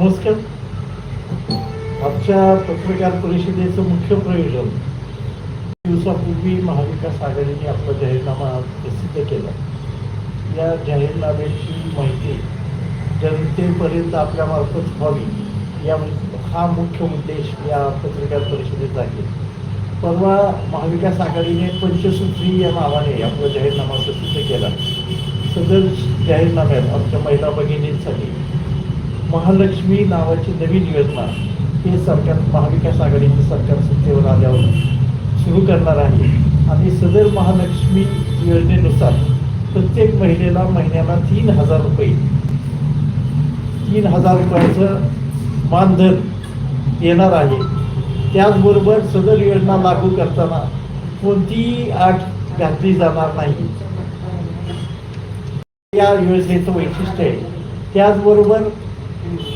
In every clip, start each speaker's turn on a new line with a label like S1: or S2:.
S1: नमस्कार. आजच्या पत्रकार परिषदेचं मुख्य प्रयोजन दिवसापूर्वी महाविकास आघाडीने आपला जाहीरनामा प्रसिद्ध केला. या जाहीरनाम्याची माहिती जनतेपर्यंत आपल्यामार्फत व्हावी या हा मुख्य उद्देश या पत्रकार परिषदेचा आहे. परवा महाविकास आघाडीने पंचसूत्री या नावाने आपला जाहीरनामा प्रसिद्ध केला. सदर जाहीरनाम्यात आमच्या महिला भगिनींसाठी महालक्ष्मी नावाची नवीन योजना हे सरकार महाविकास आघाडीचं सरकार सत्तेवर आल्यावर सुरू करणार आहे. आणि सदर महालक्ष्मी योजनेनुसार प्रत्येक महिलेला महिन्याला तीन हजार रुपये तीन हजार रुपयाचं मानधन येणार आहे. त्याचबरोबर सदर योजना लागू करताना कोणतीही आठ घातली जाणार नाही. या योजनेचं वैशिष्ट्य आहे. त्याचबरोबर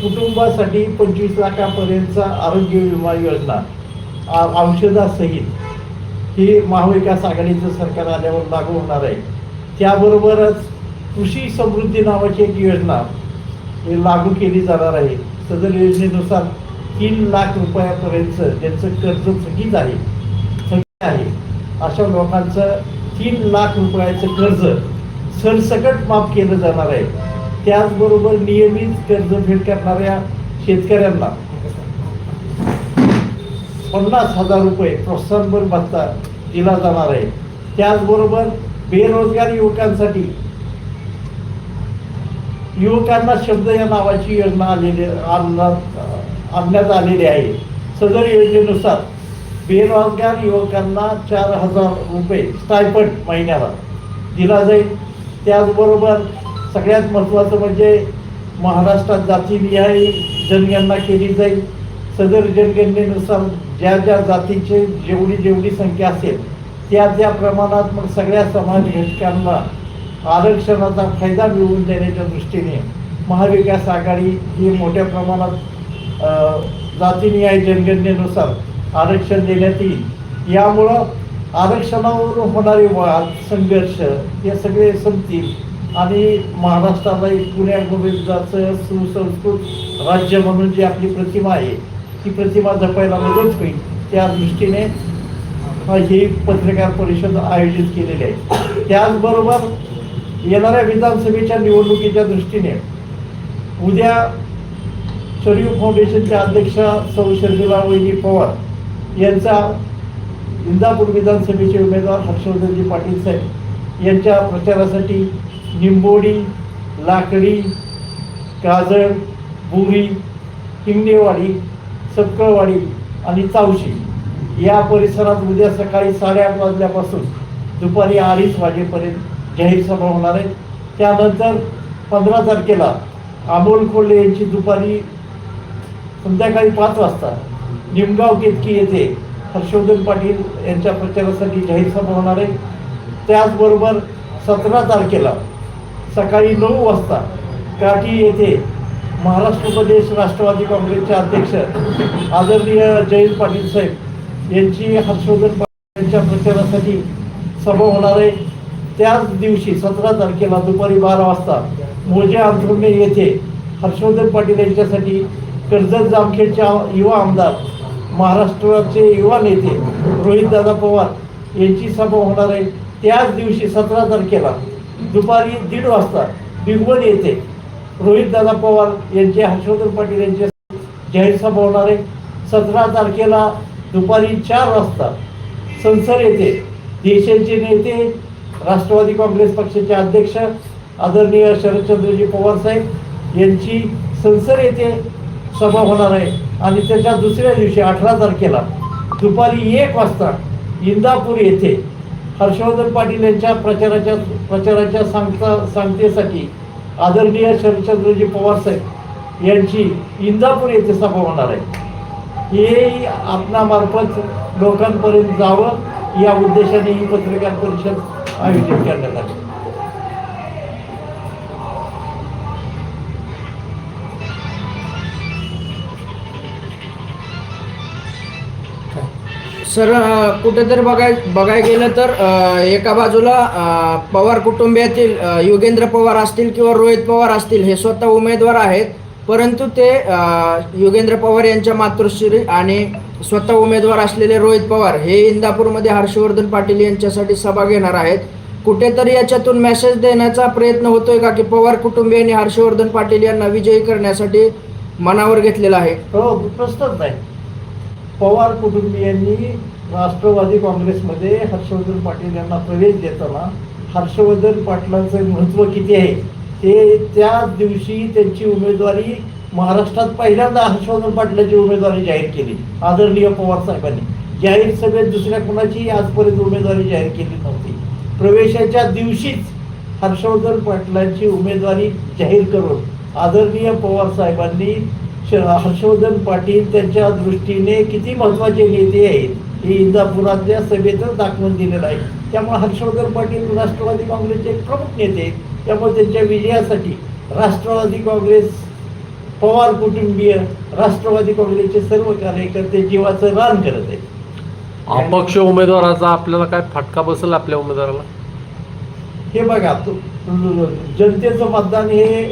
S1: कुटुंबासाठी पंचवीस लाखापर्यंतचा आरोग्य विमा योजना औषधासहित ही महाविकास आघाडीचं सरकार आल्यावर लागू होणार आहे. त्याबरोबरच कृषी समृद्धी नावाची एक योजना लागू केली जाणार आहे. सदर योजनेनुसार तीन लाख रुपयापर्यंतचं ज्यांचं कर्ज थकीत आहे थकीत आहे अशा लोकांचं तीन लाख रुपयाचं कर्ज सरसकट माफ केलं जाणार आहे. त्याचबरोबर नियमित कर्जफेड करणाऱ्या शेतकऱ्यांना पन्नास हजार रुपये प्रोत्साहनभर भत्ता दिला जाणार आहे. त्याचबरोबर बेरोजगार युवकांसाठी युवकांना शब्द या नावाची योजना आलेली आणण्यात आणण्यात आलेली आहे. सदर योजनेनुसार बेरोजगार युवकांना चार हजार रुपये स्टायपंड महिन्याला दिला जाईल. त्याचबरोबर सगळ्यात महत्त्वाचं म्हणजे महाराष्ट्रात जातीनिहाय जनगणना केली जाईल. सदर जनगणनेनुसार ज्या ज्या जातीचे जेवढी जेवढी संख्या असेल त्या त्या प्रमाणात मग सगळ्या समाज घटकांना आरक्षणाचा फायदा मिळवून देण्याच्या दृष्टीने महाविकास आघाडी ही मोठ्या प्रमाणात जातीनिहाय जनगणनेनुसार आरक्षण देण्यात येईल. यामुळं आरक्षणावरून होणारे वाद संघर्ष हे सगळे संपतील. आणि महाराष्ट्राला एक पुण्या गोविंदाचं सुसंस्कृत राज्य म्हणून जी आपली प्रतिमा आहे ती प्रतिमा जपायला मदत होईल त्या दृष्टीने ही पत्रकार परिषद आयोजित केलेली आहे. त्याचबरोबर येणाऱ्या विधानसभेच्या निवडणुकीच्या दृष्टीने उद्या शरीफ फाउंडेशनच्या अध्यक्षा सौ शर्मिला वहिनी पवार यांचा इंदापूर विधानसभेचे उमेदवार हर्षवर्धनजी पाटील साहेब यांच्या प्रचारासाठी निंबोडी लाकडी काजळ बुरी हिंगणेवाडी सपकळवाडी आणि चावशी या परिसरात उद्या सकाळी साडेआठ वाजल्यापासून दुपारी अडीच वाजेपर्यंत जाहीर सभा होणार आहे. त्यानंतर पंधरा तारखेला अमोल कोल्हे यांची दुपारी संध्याकाळी पाच वाजता निमगाव केतकी येथे हर्षवर्धन पाटील यांच्या प्रचारासाठी जाहीर सभा होणार आहे. त्याचबरोबर सतरा तारखेला सकाळी नऊ वाजता काठी येथे महाराष्ट्र प्रदेश राष्ट्रवादी काँग्रेसचे अध्यक्ष आदरणीय जयंत पाटील साहेब यांची हर्षवर्धन पाटील यांच्या प्रचारासाठी सभा होणार आहे. त्याच दिवशी सतरा तारखेला दुपारी बारा वाजता मोजे अंथरुणे येथे हर्षवर्धन पाटील यांच्यासाठी कर्जत जामखेडचे युवा आमदार महाराष्ट्राचे युवा नेते रोहितदादा पवार यांची सभा होणार आहे. त्याच दिवशी सतरा तारखेला दुपारी दीड वाजता बिंगवन येथे रोहितदादा पवार यांचे हर्षवर्धन पाटील यांचे जाहीर सभा होणार आहे. सतरा तारखेला दुपारी चार वाजता संसद येथे देशाचे नेते राष्ट्रवादी काँग्रेस पक्षाचे अध्यक्ष आदरणीय शरदचंद्रजी पवार साहेब यांची संसद येथे सभा होणार आहे. आणि त्याच्या दुसऱ्या दिवशी अठरा तारखेला दुपारी एक वाजता इंदापूर येथे हर्षवर्धन पाटील यांच्या प्रचाराच्या प्रचाराच्या सांगता सांगतेसाठी आदरणीय शरदचंद्रजी पवार साहेब यांची इंदापूर येथे सभा होणार आहे. हे आपणामार्फत लोकांपर्यंत जावं या उद्देशाने ही पत्रकार परिषद आयोजित करण्यात आली.
S2: सर कुठेतरी बघाय बघायला गेलं तर अ, एका बाजूला अ, पवार कुटुंबियातील अ, योगेंद्र पवार असतील किंवा रोहित पवार असतील हे स्वतः उमेदवार आहेत. परंतु ते अ, योगेंद्र पवार यांच्या मातृश्री आणि स्वतः उमेदवार असलेले रोहित पवार हे इंदापूरमध्ये हर्षवर्धन पाटील यांच्यासाठी सभा घेणार आहेत. कुठेतरी याच्यातून मेसेज देण्याचा प्रयत्न होतोय का की पवार कुटुंबियांनी हर्षवर्धन पाटील यांना विजयी करण्यासाठी मनावर घेतलेला आहे?
S1: हो प्रश्नच नाही पवार कुटुंबियांनी राष्ट्रवादी काँग्रेसमध्ये हर्षवर्धन पाटील यांना प्रवेश देताना हर्षवर्धन पाटलांचं महत्त्व किती आहे? ते त्या दिवशी त्यांची उमेदवारी महाराष्ट्रात पहिल्यांदा हर्षवर्धन पाटलाची उमेदवारी जाहीर केली आदरणीय पवार साहेबांनी. जाहीर सभेत दुसऱ्या कोणाची आजपर्यंत उमेदवारी जाहीर केली नव्हती. प्रवेशाच्या दिवशीच हर्षवर्धन पाटलांची उमेदवारी जाहीर करून आदरणीय पवार साहेबांनी हर्षवर्धन पाटील त्यांच्या दृष्टीने किती महत्त्वाचे नेते आहेत हे इंदापुरातल्या सभेतच दाखवून दिलेलं आहे. त्यामुळे हर्षवर्धन पाटील राष्ट्रवादी काँग्रेसचे एक प्रमुख नेते त्यामुळे त्यांच्या विजयासाठी राष्ट्रवादी काँग्रेस पवार कुटुंबीय राष्ट्रवादी काँग्रेसचे सर्व कार्यकर्ते जीवाचं रान करत आहेत.
S3: अपक्ष उमेदवाराचा आपल्याला काय फटका बसेल आपल्या उमेदवाराला?
S1: हे बघा जनतेचं मतदान हे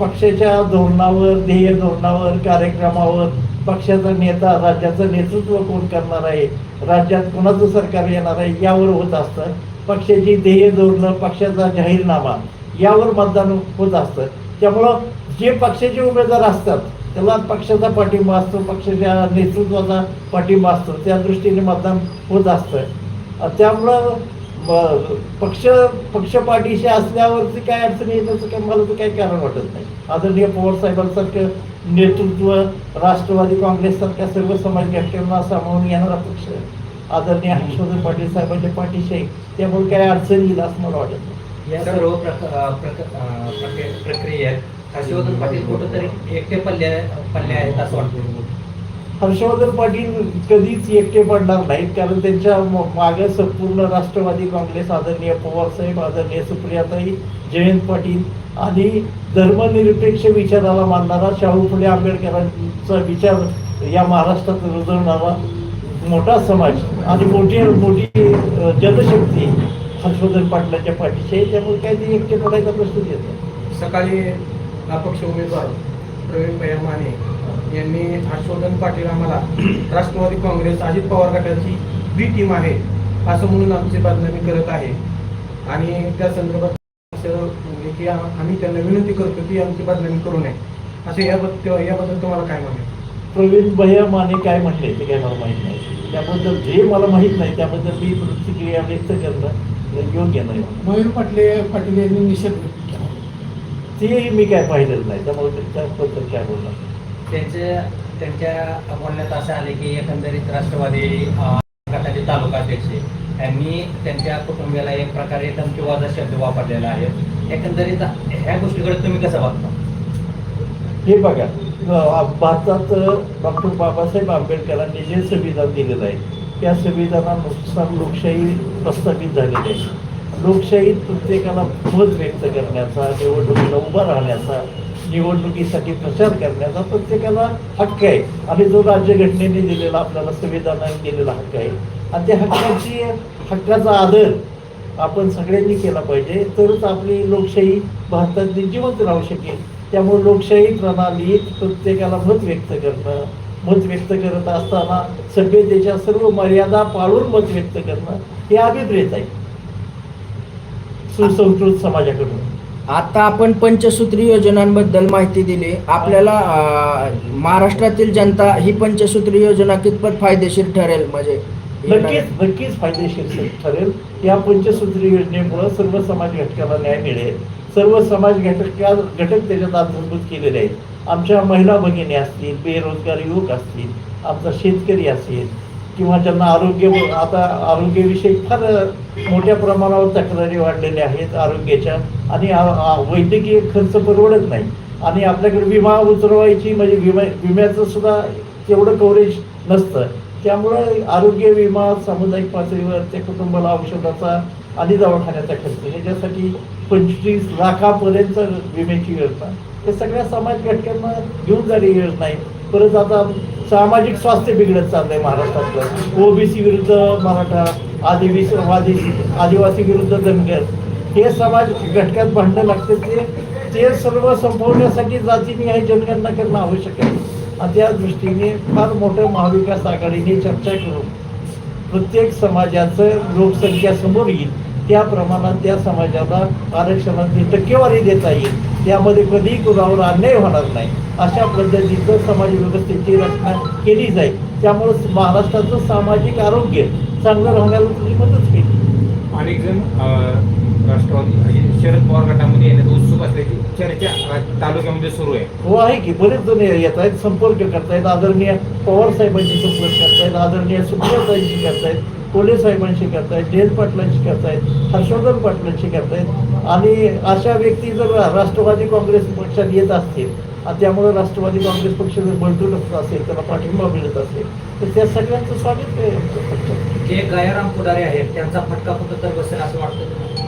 S1: पक्षाच्या धोरणावर ध्येय धोरणावर कार्यक्रमावर पक्षाचा नेता राज्याचं नेतृत्व कोण करणार आहे? राज्यात कोणाचं सरकार येणार आहे? यावर होत असतं. पक्षाची ध्येय धोरणं पक्षाचा जाहीरनामा. यावर मतदान होत असतं. त्यामुळं जे पक्षाचे उमेदवार असतात त्याला पक्षाचा पाठिंबा असतो पक्षाच्या नेतृत्वाचा पाठिंबा असतो. त्या दृष्टीने मतदान होत असतं. त्यामुळं ब- पक्ष पक्षपाठीशी असल्यावरती काय अडचण येण्याचं काय मला तर काही कारण वाटत नाही. आदरणीय पवार साहेबांसारखं नेतृत्व राष्ट्रवादी काँग्रेससारख्या सर्व समाज घटकांना सामावून येणारा पक्ष आदरणीय हर्षवर्धन पाटील साहेबांच्या पाठीशी आहे. त्यामुळे काय अडचण येईल असं मला वाटत नाही.
S4: या सर्व प्रक- प्रक्रियेत हर्षवर्धन पाटील कुठंतरी एकटे पल्ले पल्ले आहेत असं वाटतं.
S1: हर्षवर्धन पाटील कधीच एकटे पडणार नाहीत कारण त्यांच्या मागे संपूर्ण राष्ट्रवादी काँग्रेस आदरणीय पवारसाहेब आदरणीय सुप्रियाताई जयंत पाटील आणि धर्मनिरपेक्ष विचाराला मानणारा शाहू फुले आंबेडकरांचा विचार या महाराष्ट्रात रुजवणारा मोठा समाज आणि मोठी मोठी जनशक्ती हर्षवर्धन पाटलांच्या पाठीशी आहे. त्यामुळे काही ते एकटे पडायचा प्रश्न येतो
S5: सकाळी अपक्ष उमेदवार प्रवीण माने यांनी हर्षवर्धन पाटील आम्हाला राष्ट्रवादी काँग्रेस अजित पवार गटाची बी टीम आहे असं म्हणून आमची बदनामी करत आहे. आणि त्या संदर्भात असं म्हणजे की आम्ही त्यांना विनंती करतो की आमची बदनामी करू नये. असं याबद्दल याबद्दल तुम्हाला काय म्हणाल
S1: प्रवीण भैया माने काय म्हटले ते काय मला माहीत नाही. त्याबद्दल जे मला माहीत नाही त्याबद्दल मी प्रतिक्रिया व्यक्त करणं योग्य नाही.
S6: मयूर पाटले पाटील यांनी निषेध
S1: तेही मी काय पाहिलेलं नाही. त्यामुळे त्याबद्दल काय बोलणार?
S4: त्यांचे त्यांच्या बोलण्यात असं आले की एकंदरीत राष्ट्रवादी गटाचे तालुका अध्यक्ष यांनी त्यांच्या कुटुंबियाला एक प्रकारे धमकीवादा शब्द वापरलेला आहे. एकंदरीत ह्या गोष्टीकडे तुम्ही कसं बघता?
S1: हे बघा भारतात डॉक्टर बाबासाहेब आंबेडकरांनी जे संविधान दिलेलं आहे त्या संविधानानुसार लोकशाही प्रस्थापित झालेली आहे. लोकशाहीत प्रत्येकाला मत व्यक्त करण्याचा निवडणुकीला उभा राहण्याचा निवडणुकीसाठी प्रचार करण्याचा प्रत्येकाला हक्क आहे. आणि जो राज्यघटनेने दिलेला आपल्याला संविधानाने दिलेला हक्क आहे. आणि त्या हक्काची हक्काचा आदर आपण सगळ्यांनी केला पाहिजे. तरच आपली लोकशाही भारतातली जिवंत राहू शकेल. त्यामुळे लोकशाही प्रणालीत प्रत्येकाला मत व्यक्त करणं मत व्यक्त करत असताना सभ्यतेच्या सर्व मर्यादा पाळून मत व्यक्त करणं हे अभिप्रेत आहे. सुसंस्कृत समाजाकडून.
S2: आता आपण पंचसूत्री योजनांबद्दल माहिती दिली. आपल्याला महाराष्ट्रातील जनता ही पंचसूत्री योजना कितपत फायदेशीर ठरेल? म्हणजे
S1: नक्कीच नक्कीच फायदेशीर ठरेल. या पंचसूत्री योजनेमुळं सर्व समाज घटकाला न्याय मिळेल. सर्व समाज घटका घटक त्याच्यात अंतर्भूत केलेले आहेत. आमच्या महिला भगिनी असतील बेरोजगार युवक असतील आमचा शेतकरी असेल किंवा ज्यांना आरोग्य आता आरोग्याविषयी फार मोठ्या प्रमाणावर तक्रारी वाढलेल्या आहेत आरोग्याच्या. आणि वैद्यकीय खर्च परवडत नाही. आणि आपल्याकडे विमा उतरवायची म्हणजे विमा विम्याचं सुद्धा तेवढं कव्हरेज नसतं. त्यामुळं आरोग्य विमा सामुदायिक पातळीवर त्या कुटुंबाला औषधाचा आणि दवाखान्याचा खर्च ह्याच्यासाठी पंचवीस लाखापर्यंत विम्याची योजना. हे सगळ्या समाज घटकांना घेऊन जाणारी योजना आहे. परत आता सामाजिक स्वास्थ्य बिघडत चाललंय महाराष्ट्रातलं. ओबीसी विरुद्ध मराठा आदिवासी आदि आदिवासी विरुद्ध धनगर हे समाज घटकात भांडणं लागते ते ते सर्व संपवण्यासाठी जातीनिहाय जनगणना करणं आवश्यक आहे. आणि त्या दृष्टीने फार मोठं महाविकास आघाडीने चर्चा करून प्रत्येक समाजाचं लोकसंख्या समोर येईल. त्या प्रमाणात त्या समाजाला आरक्षणाची टक्केवारी देता येईल. त्यामध्ये कधीही कुणावर अन्याय होणार नाही. अशा पद्धतीचं समाज व्यवस्थेची रचना केली जाईल. त्यामुळे महाराष्ट्राचं सामाजिक आरोग्य चांगलं राहण्याला तुम्ही मदत केली.
S7: अनेक जण राष्ट्रवादी शरद पवार गटामध्ये येण्यात उत्सुक असल्याची चर्चा तालुक्यामध्ये सुरू आहे.
S1: हो आहे की. बरेच जण येत आहेत संपर्क करतायत. आदरणीय पवार साहेबांशी संपर्क करतायत. आदरणीय सुप्रियाताईंशी करतायत. कोले साहेबांशी करतायत. जयंत पाटलांशी करतायत. हर्षवर्धन पाटलांशी करतायत. आणि अशा व्यक्ती जर राष्ट्रवादी काँग्रेस पक्षात येत असतील त्यामुळे राष्ट्रवादी काँग्रेस पक्ष जर बळकट असेल त्याला पाठिंबा मिळत असेल तर त्या सगळ्यांचं स्वागत पक्षात.
S4: जे गयाराम पुढारी आहेत त्यांचा फटका कुठं तर बसेल असं वाटतं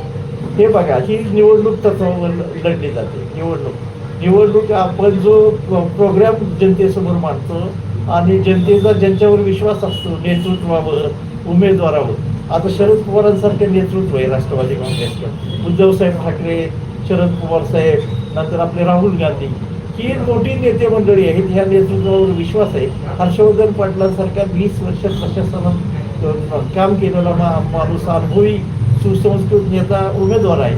S1: हे बघा ही निवडणूक तत्वावर लढली जाते निवडणूक. निवडणूक आपण जो प्रो- प्रोग्राम जनतेसमोर मांडतो आणि जनतेचा ज्यांच्यावर विश्वास असतो नेतृत्वावर उमेदवारावर आता शरद पवारांसारखे नेतृत्व आहे राष्ट्रवादी काँग्रेसचं. उद्धवसाहेब ठाकरे शरद पवार साहेब नंतर आपले राहुल गांधी. ही मोठी नेते मंडळी आहेत ह्या नेतृत्वावर विश्वास आहे. हर्षवर्धन पाटलांसारख्या वीस वर्ष प्रशासनात काम केलेला मा माणूस अनुभवी सुसंस्कृत नेता उमेदवार आहे.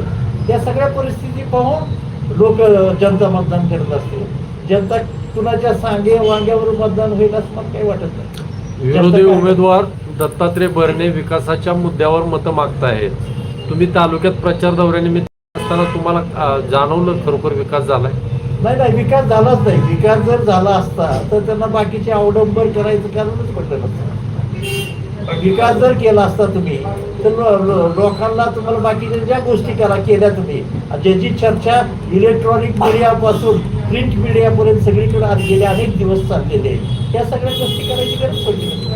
S1: या सगळ्या परिस्थिती पाहून लोक जनता मतदान करत असते. जनता कुणाच्या सांगे वांग्यावर मतदान होईल असं मला काही वाटत नाही.
S3: विरोधी उमेदवार दत्तात्रय भरणे विकासाच्या मुद्द्यावर मतं मागतायत तुम्ही तालुक्यात प्रचार दौऱ्यानिमित्त असताना तुम्हाला जाणवलं खरोखर विकास झालाय?
S1: नाही नाही विकास झालाच नाही. विकास जर झाला असता तर त्यांना बाकीचे अवडंबर करायचं कारणच पडलं नसतं. विकास जर केला असता तुम्ही तर लोकांना तुम्हाला बाकीच्या ज्या गोष्टी करा केल्या तुम्ही. ज्याची चर्चा इलेक्ट्रॉनिक मीडियापासून प्रिंट मीडियापर्यंत सगळीकडे आज गेले अनेक दिवस चाललेले या सगळ्या गोष्टी करायची गरज पडली